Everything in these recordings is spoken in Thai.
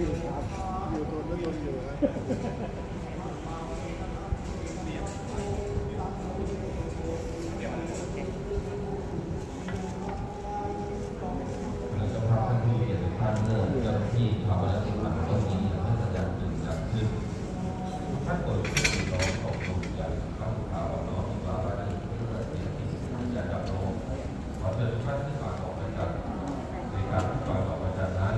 อยู่ทนไม่ทนอยู่นะแล้วเจ้าภาพท่านผู้เกียรติท่านเริ่มเจ้าหน้าที่ภาวนาสิงห์ต้องมีเพื่อจะจึงจัดขึ้นท่านกดที่น้องของดวงใจข้าวขาวน้องที่มาได้เพื่อที่จะจับโลกขอเชิญทุกท่านที่มาออกมาจัดในการที่มาออกมาจัดนั้น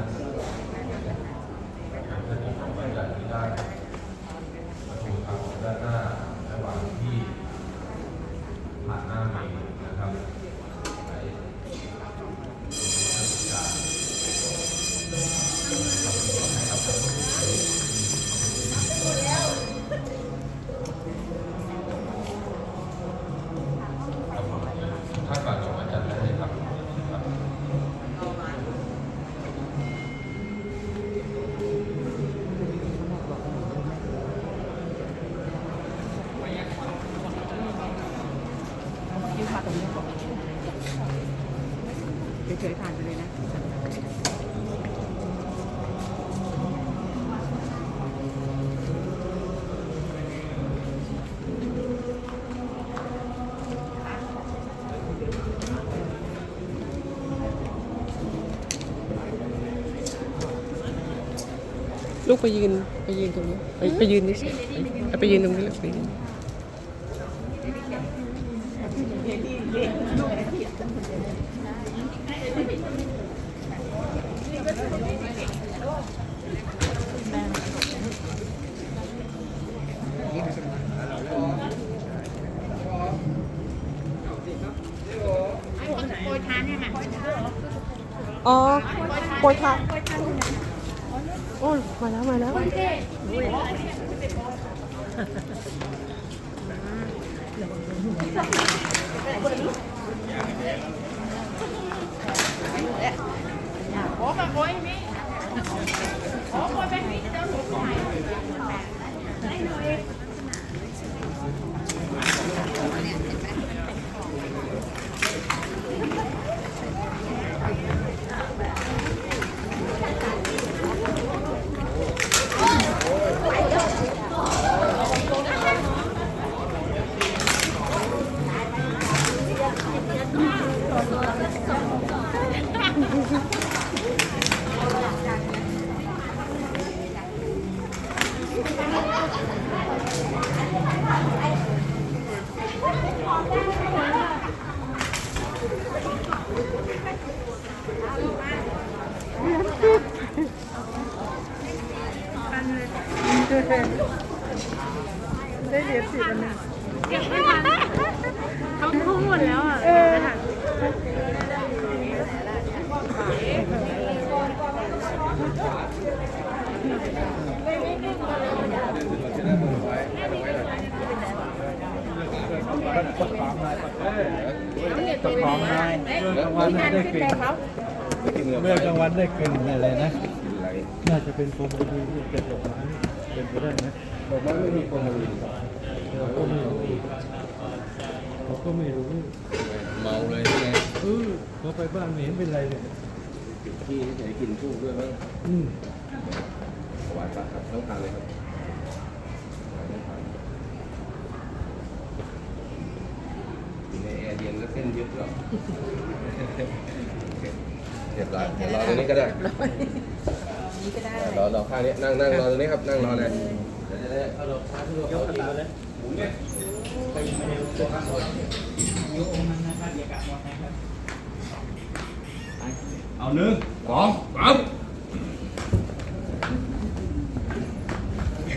เป็นท่านที่ออกมาจัดที่ได้ประตูทางออกด้านหน้าระหว่างที่ผ่านหน้าเมนนะครับไป ถ้าก่อนออกมาจัดได้เลยครับครับ ยืนมาตรงนี้เฉยๆผ่านไปเลยนะ ลูกไปยืนไปยืนตรงนี้ไปไปยืนนี่สิไปไปยืนตรงนี้ลูกไปยืนโปรยทานเนี่ยค่ะอ๋อโปรยทาน โอ้ยมาแล้วมาแล้วโอ้แบบโอ้ยนี่โอ้โอ้ยแบบนี้เดี๋ยวหนูถ่ายได้หน่ ได้เหรียญสิบอันนึง เก็บไม่ทันเขาทุ่มหมดแล้วอะไม่ทั ตะของนายเมื่อกลางวันได้กลิ่นเมื่อกลางวันได้กลิ่นอะไรนะ น่าจะเป็นโฟมดีที่เกิดดอกไม้เป็นไปได้ไหมดอกไม้ไม่มีโฟมดีเราก็ไม่รู้เราก็ไม่รู้เมาเลยไงเออพอไปบ้านไม่เห็นเป็นไรเลยที่ไหนกินทูบด้วยไหมอืมถวายพระครับต้องทานเลยครับอ ยู่ในแอร์เย็นแล้วเส้นยึดหรอเรียบร้อยเดี๋ยวรอตรงนี้ก็ได้นี้ก็ได้รอรอข้างนี้นั่งนั่งรอตรงนี้ครับนั่งรอเลยเดี๋ยวจะได้เอาดอกไม้ที่เราเอาดีมาเลยหมุนเนี่ยไปไม่ได้รู้ตัวข้างบนเอาหนึ่งสองสาม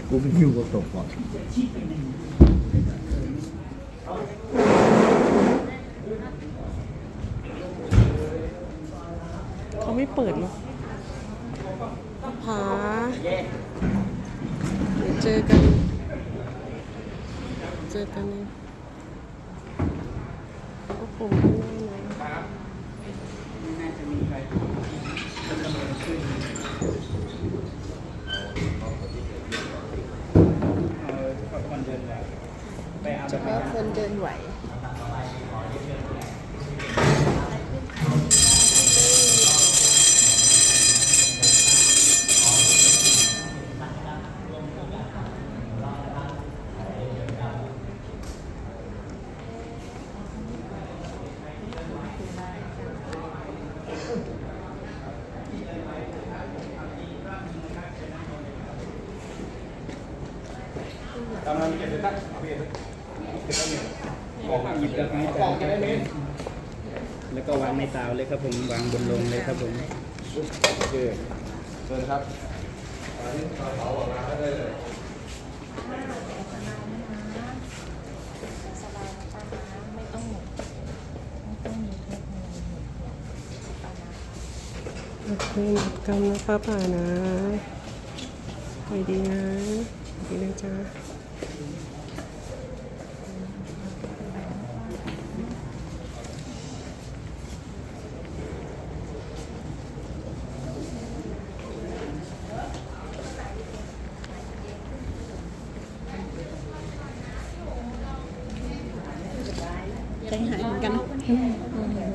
กูไม่อยู่กับตกก่อน เขาไม่เปิดหรอกผาเดี๋ยวเจอกัน เจอกันเลยก็คงไม่แน่นะเฉพาะคนเดินไหว กำลังเก็บเลยตั้งเอาไปเก็บเลย เก็บแล้วเนี่ยของหยิบแล้วกล่องจะได้ไหมแล้วก็วางในเตาเลยครับผมวางบนลงเลยครับผมโอเคเชิญครับโอเคกำนะป้าป่านะไปดีนะไปดีนะจ๊ะ ใจหายเหมือนกันโอ้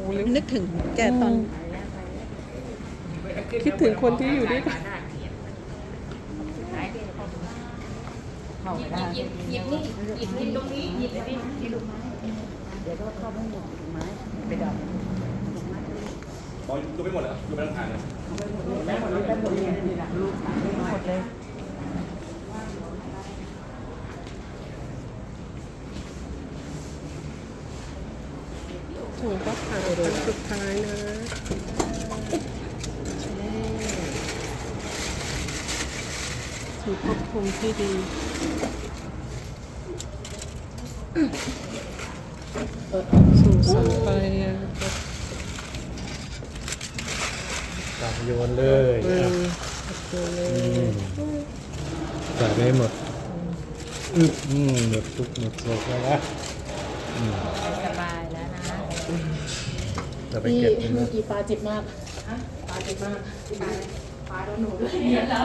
โหนึกถึงแกตอน คิดถึงคนที่อยู่ด้วยกันหยิบหยิบนี่หยิบนี่ตรงนี้หยิบนี่บอกดูไม่หมดเลยดูไปทั้งทางเลย ถึงป้าป่าคนสุดท้ายนะถือภพภูมิที่ดี สู่สันไปอะจับโยนเลยโอเคเลยใส่ได้หมดอึบอืมหมดทุกหมดโศกแล้วนะสบาย จะไปเก็บนะเมื่อกี้ปลาเจ็บมากปลาเจ็บมากปลาโดนหนูเลยเนี่ยเหรอ